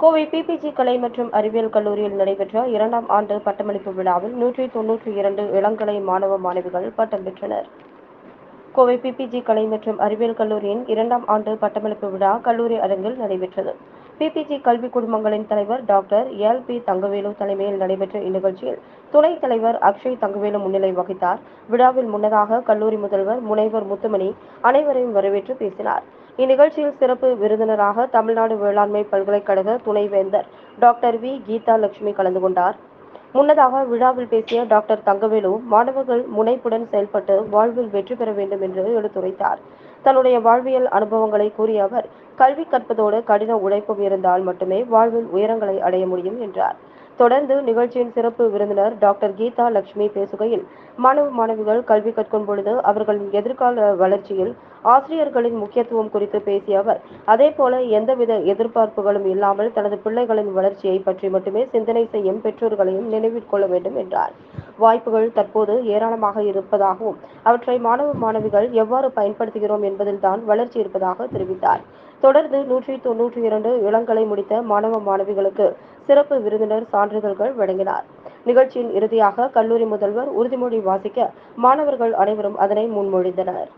Kovai PPG கலை மற்றும் அறிவியல் கல்லூரியில் நடைபெற்ற இரண்டாம் ஆண்டு பட்டமளிப்பு விழாவில் நூற்றி தொன்னூற்றி இரண்டு இளங்கலை மாணவ மாணவிகள் பட்டம் பெற்றனர். கோவை பிபிஜி கலை மற்றும் அறிவியல் கல்லூரியின் இரண்டாம் ஆண்டு பட்டமளிப்பு விழா கல்லூரி அரங்கில் நடைபெற்றது. பிபிஜி கல்வி குடும்பங்களின் தலைவர் டாக்டர் எல் பி தங்கவேலு தலைமையில் நடைபெற்ற இந்நிகழ்ச்சியில் துணைத் தலைவர் அக்ஷய் தங்கவேலு முன்னிலை வகித்தார். விழாவில் முன்னதாக கல்லூரி முதல்வர் முனைவர் முத்துமணி அனைவரையும் வரவேற்று பேசினார். இந்நிகழ்ச்சியில் சிறப்பு விருந்தினராக தமிழ்நாடு வேளாண்மை பல்கலைக்கழக துணைவேந்தர் டாக்டர் வி. கீதா லட்சுமி கலந்து கொண்டார். முன்னதாக விழாவில் பேசிய டாக்டர் தங்கவேலு மாணவர்கள் முனைப்புடன் செயல்பட்டு வாழ்வில் வெற்றி பெற வேண்டும் என்று எடுத்துரைத்தார். தன்னுடைய வாழ்வியல் அனுபவங்களை கூறிய அவர் கல்வி கற்பதோடு கடின உழைப்பும் இருந்தால் மட்டுமே வாழ்வில் உயரங்களை அடைய முடியும் என்றார். தொடர்ந்து நிகழ்ச்சியின் சிறப்பு விருந்தினர் டாக்டர் கீதா லட்சுமி பேசுகையில் மாணவ மாணவிகள் கல்வி கற்கும் பொழுது அவர்களின் எதிர்கால வளர்ச்சியில் ஆசிரியர்களின் முக்கியத்துவம் குறித்து பேசிய அவர் அதே போல எந்தவித எதிர்பார்ப்புகளும் இல்லாமல் தனது பிள்ளைகளின் வளர்ச்சியை பற்றி மட்டுமே சிந்தனை செய்யும் பெற்றோர்களையும் நினைவில் கொள்ள வேண்டும் என்றார். வாய்ப்புகள் தற்போது ஏராளமாக இருப்பதாகவும் அவற்றை மாணவ மாணவிகள் எவ்வாறு பயன்படுத்துகிறோம் என்பதில் தான் வளர்ச்சி இருப்பதாக தெரிவித்தார். தொடர்ந்து நூற்றி தொன்னூற்றி இரண்டு இளங்கலை முடித்த மாணவ மாணவிகளுக்கு சிறப்பு விருந்தினர் சான்றிதழ்கள் வழங்கினார். நிகழ்ச்சியின் இறுதியாக கல்லூரி முதல்வர் உறுதிமொழி வாசிக்க மாணவர்கள் அனைவரும் அதனை முன்மொழிந்தனர்.